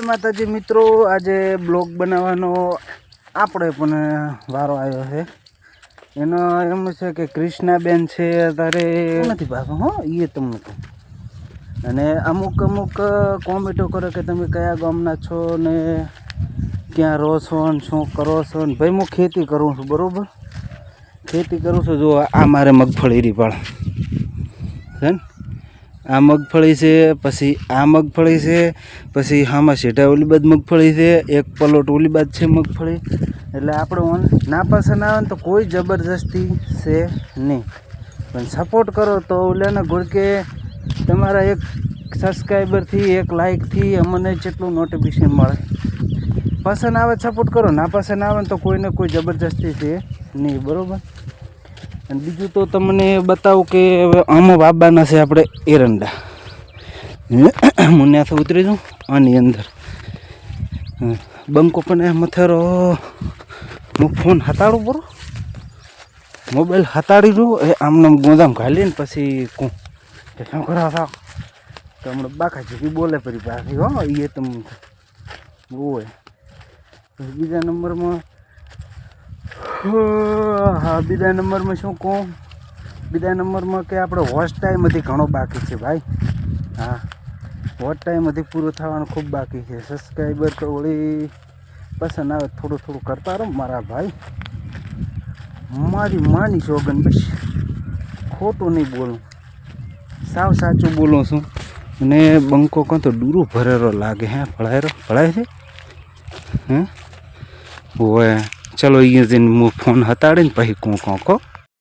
માતાજી મિત્રો, આજે બ્લોગ બનાવવાનો આપણે પણ વારો આવ્યો છે. એનો એમ છે કે કૃષ્ણાબેન છે તારે નથી ભાવ હો એ તમને કહું. અને અમુક અમુક કોમેન્ટો કરો કે તમે કયા ગામના છો ને ક્યાં રહો છો ને શું કરો છો ને. ભાઈ, હું ખેતી કરું છું, બરાબર? ખેતી કરું છું જો આ મારે મગફળી રીપાળ. છે ને? આ મગફળી છે, પછી આ મગફળી છે, પછી આમાં શેઠા ઓલી બાદ મગફળી છે, એક પલોટ ઓલી બાદ છે મગફળી. એટલે આપણે ના પસંદ આવે ને તો કોઈ જબરજસ્તી છે નહીં. પણ સપોર્ટ કરો તો ઓલાના ગુડકે તમારા એક સબસ્ક્રાઈબરથી એક લાઇકથી અમને જેટલું નોટિફિકેશન મળે. પસંદ આવે સપોર્ટ કરો ના પસંદ આવે ને તો કોઈને કોઈ જબરજસ્તી છે નહીં, બરાબર? અને બીજું તો તમને બતાવું કે હવે આમાં બાબાના છે આપણે એરંડા. મુન્યાથી ઉતરી જાઉં, આની અંદર. બંકો પણ મથેરો હું ફોન હતાડું બરો મોબાઈલ હતાડી રહ્યું એ આમને આમ ગોદામ ઘાલીને પછી કહું કે શું કરો છો? તો હમણાં બાકા જેવી બોલે પરી પાછી, હો એ તમે હોય બીજા નંબરમાં હા, બીજા નંબરમાં શું કહું? બીજા નંબરમાં કે આપણે હોસ્ટ ટાઈમ હજી ઘણો બાકી છે ભાઈ. હા હોટ ટાઈમ હજી પૂરો થવાનું ખૂબ બાકી છે. સબસ્ક્રાઈબર તો વળી પસંદ આવે થોડું થોડું કરતા રહો મારા ભાઈ. મારી માની સોગન બસ ખોટું નહીં બોલું. સાવ સાચું બોલું છું. અને બંકો કાં તો ડૂરો ભરેલો લાગે હે ભળાયરો ભળાય છે હે? હોય ચલો અહીંયા જઈને હું ફોન હતાડીને પછી કોં કોં કહો.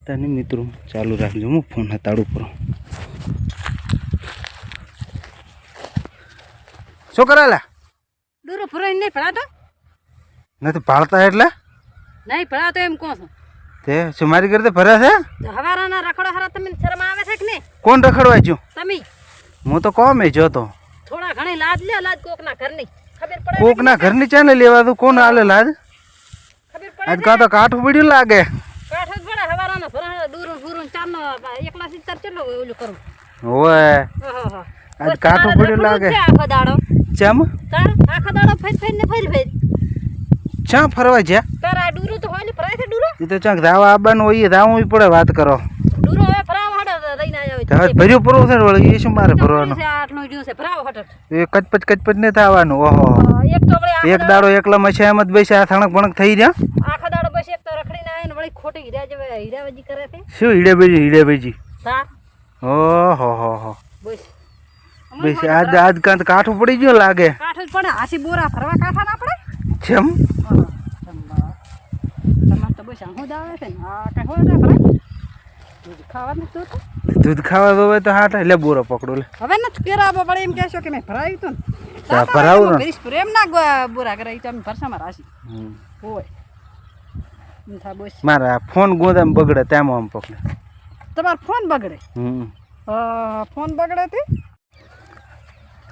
તને મિત્રો ચાલુ રાખજો હું ફોન હતાડું પડો શું કરાયેલા દૂરો ફરાઈ નહીં ભણાતો નથી પાળતા એટલે? નહીં ભણાતો એમ કહો છો. તે શું મારી કરતે ભર્યા છે? તો હવારાના રખડો હરા તમને શરમ આવે છે કે નહીં? કોણ રખડવા જો તમે. હું તો કોમે જોતો. થોડા ઘણી લાજ લે લાજ કોકના ઘરની. ખબર પડે કોકના ઘરની ચાને લેવા તું કોણ આલે લાજ આજ કા તો કાઠું પડ્યું લાગે. કાઠો જ પડે હવારાનો ભરા દૂરું ફૂરું ચારનો એકલા સિત્તેર ચલો ઓલું કરું. ઓય આજ કાઠું પડ્યું લાગે. આખો દાડો. ચમ? તાર આખો દાડો ફેર ફેર ને ફેર ફેર. ચા ફરવા જ્યાં? તારા ડૂરું તો હોય ને ભરાય છે ડૂરો? એ તો ચાંક રાવા આવવાનું હોય રાવું પડે વાત કરો ડૂરો હવે ભરાવા હટો રહીને આવ્યો તો હવે ભર્યું પૂરું છે વળી? એ શું મારે ભરવાનું? એ કચપચ કચપચ નહીં થવાનું ઓહો. એક દાડો એકલા મશે એમ જ બેસે આ થણક ભણક થઈ રહ્યા? આખા દાડો બસ એક તો રખડીને આવે ને વળી ખોટી હીરા જેવા હીરાબાજી કરે છે. શું હીડે બેજી હીડે બેજી તા ઓહો હો હો. બસ. બસ આજ આજ કાંત કાઠું પડી ગયો લાગે. કાઠું પડે. હાસી બોરા ફરવા કાઠા ના પડે છેમ તમાર તો બસ આહું દાવે છે આ કઈ હોય ના ભરાય દૂધ ખાવાનું જ દૂધ ખાવા બાબા તો હાટ. એટલે બોરો પકડો લે. હવે ન કેરાવો પડે. એમ કહેશો કે મેં ભરાયું તું તા ભરાવું ને. પ્રેમ ના બોરા કરાવી તો અમે ભરસામાં રાશી. હોય. મારા ફોન ગોદામ બગડે તેમ આમ પકડે. તમારો ફોન બગડે? હમ. ફોન બગડે તે?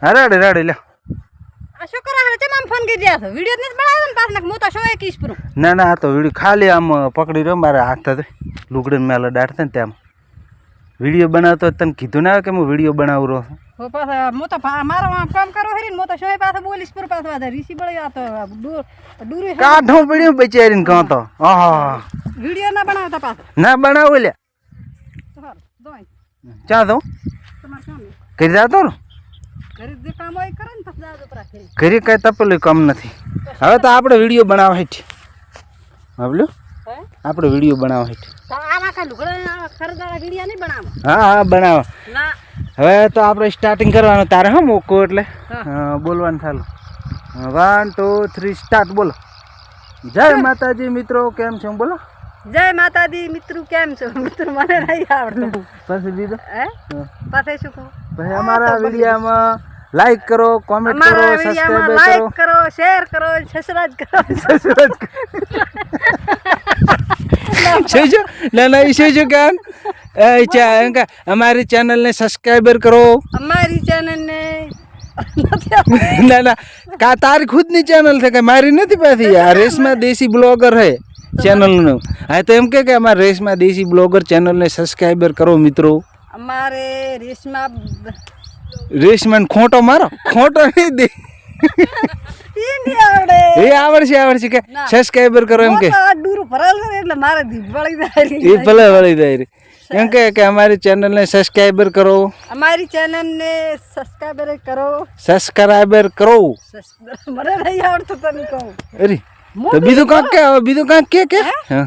હા રાડે રાડે લે. આ શું કરે હવે ચમ આમ ફોન કરી રહ્યા છો? વીડિયો નથી બનાવ્યો ને પાછળ હું તો શું કીશ પૂરું? ના ના આ તો વીડિયો ખાલી આમ પકડી રહ્યો મારા હાથ લુગડીને મેલો દાડતા ને ત્યાં. વીડિયો બનાવતો તને કીધું ના કે હું વીડિયો બનાવું રહ્યો છું? હું પાછા હું તો મારો આમ કામ કરો હરી હું તો શું પાછો બોલીશ પૂરું પાછો આ રીસી બળી આ તો દૂર દૂર પડ્યું બચારીને કહો તો. આહા. વીડિયો ના બનાવતા પાછો. ના બનાવું લે. તો હારું જોઈ. ચા દઉં? તમારે કામ છે. કરી જાતો ને ઘરે કઈ તપેલું કમ નથી. હવે તો આપણે વીડિયો બનાવવા હેઠ. બાબલ્યું હે? આપણે વીડિયો બનાવવા હેઠ. હા હા બનાવો. હવે તો આપણે સ્ટાર્ટિંગ કરવાનું. તારે હા મોકો એટલે. બોલવાનું ચાલુ. વન ટુ થ્રી સ્ટાર્ટ બોલો. જય માતાજી મિત્રો કેમ છો? બોલો. જય માતાજી મિત્રો કેમ છો? મિત્રો મને નહીં આવડતું. પછી બીજું? હે. શું કહું? પછી અમારા વિડીયામાં લાઈક કરો કોમેન્ટ કરો સબસ્ક્રાઇબ કરો. લાઈક કરો શેર કરો. સબસ્ક્રાઇબ કરો. છે જો ના ના એ છે જો કેમ એ ચા એમ કે અમારી ચેનલને સબસ્ક્રાઈબર કરો. અમારી ચેનલને ને. ના ના કા તારી ખુદની ચેનલ છે કે મારી નથી પાછી આ રેસમાં દેશી બ્લોગર હે ચેનલનું હા તો એમ કે કે અમારે રેસમાં દેશી બ્લોગર ચેનલને સબસ્ક્રાઈબર કરો મિત્રો. અમારે રેશમા રેસમાં ખોટો મારો? ખોટો નહીં દે. એ આવડશે આવડશે કે સબસ્ક્રાઈબર કરો એમ કે. એટલે મારે એ ભલે વળી જાય એમ કે કે અમારી ચેનલને સબસ્ક્રાઈબર કરો. અમારી ચેનલને સબસ્ક્રાઈબર કરો. સબસ્ક્રાઈબર કરો. મને નહીં આવડતું તને કહું. અરે તો બીજું કાંક કે બીજું કાંક કે કે? હા?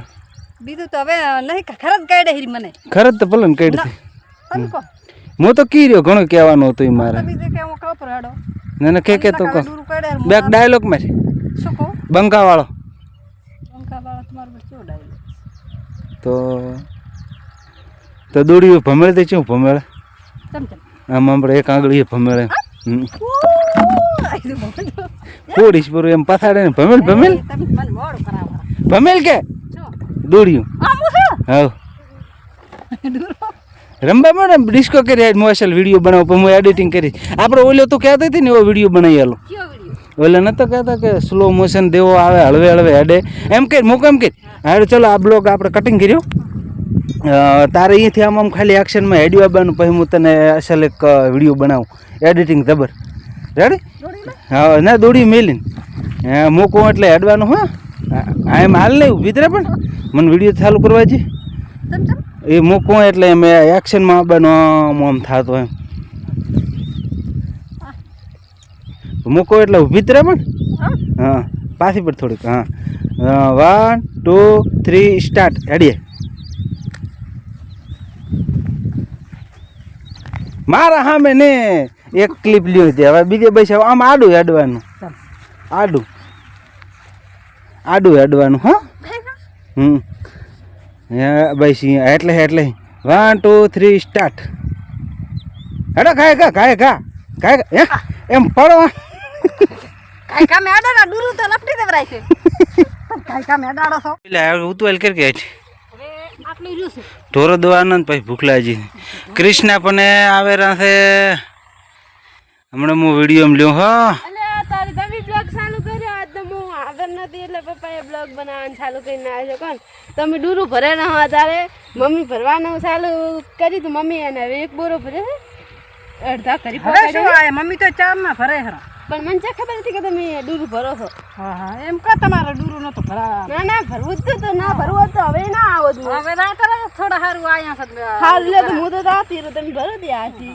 બીજું તો હવે નહીં ખરા જ કાઢે મને. ખરજ તો ભલે દે. હું તો કીર્યો ઘણું કહેવાનું હતું મારે. તો ને કે કે તો કહો. બેક ડાયલોગમાં કહું? બંકા વાળો તો તો દોડ્યું ભમેળ દે શું ભમેળ આમ આપણે એક આંગળી ભમેળે તો તો. પોડીશ પર એમ પથાડે ને ભમેલ ભમેલ? ભમેલ કે? દોડ્યું. હા હું. હા મેડમ ડિસ્કો કરી મોશલ વીડિયો બનાવો પણ હું એડિટિંગ કરી. આપણે ઓલો તો કહેતી હતી ને એવો વીડિયો બનાવી આલો. ઓલે નતો કહેતા કે સ્લો મોશન દેવો આવે હળવે હળવે હેડે. એમ કે મૂક એમ કે હાડ ચલો આ બ્લોગ આપણે કટિંગ કર્યો. તારે અહીંયાથી આમ આમ ખાલી એક્શનમાં હેડ્યું આવવાનું પછી હું તને અસલ એક વીડિયો બનાવું. એડિટિંગ જબર રેડી હા ના દોડી મેલીને. હા મૂકું એટલે હેડવાનું હા. એમ હાલ નહીં ઊભી પણ. મને વીડિયો ચાલુ કરવા છે એ મૂકું એટલે એમ એક્શનમાં બનવામાં આમ થતો એમ. મૂકો એટલે ઊભી જ પણ? હા. પાછી પર થોડીક હા. વન ટુ થ્રી સ્ટાર્ટ હેડીએ મારા સામે ને એક ક્લિપ લ્યો છે. હવે બીજે બસ આમ આડું હેડવાનું. આડું. આડું હેડવાનું હા. હમ. હા, બસ એટલે એટલે વન ટુ થ્રી સ્ટાર્ટ હેડો ખાય કા ખાય કા ખાય? એમ પડો. કાઈ કામે અડાડા ડૂરું તો લપટી દેવરાય છે. કાઈ કામે અડાડો છો. એટલે હવે ઉતવાલ કરી કે આટલું રહ્યું છે ઢોરો દોવાનંદ પછી ભૂખલાજી. કૃષ્ણ પણ આવે છે. હમણાં હું વીડિયો લ્યો હા અલે તારે તમે બ્લોગ ચાલુ કર્યો આજ તો હું નથી એટલે પપ્પાએ બ્લોગ બનાવવાનું ચાલુ કરીને આવ્યો કોણ? તમે ડૂરું ભરે ન હોય તારે. મમ્મી ભરવાનું ચાલુ કરી દીધું મમ્મી અને હવે એક બોરો ભરે અડધા કરી મમ્મી તો ચાર ના ભરે હરા. પણ મને ચા ખબર હતી કે તમે ડૂરું ભરો છો. હા હા. એમ કા તમારે ડૂરું નતો ભરા ના ના ભરવું જ તો ના ભરવું તો હવે ના આવો જ હવે ના કરો થોડા સારું આયા હાલ લે તો હું તો જાતી તમે ભરો દે આથી.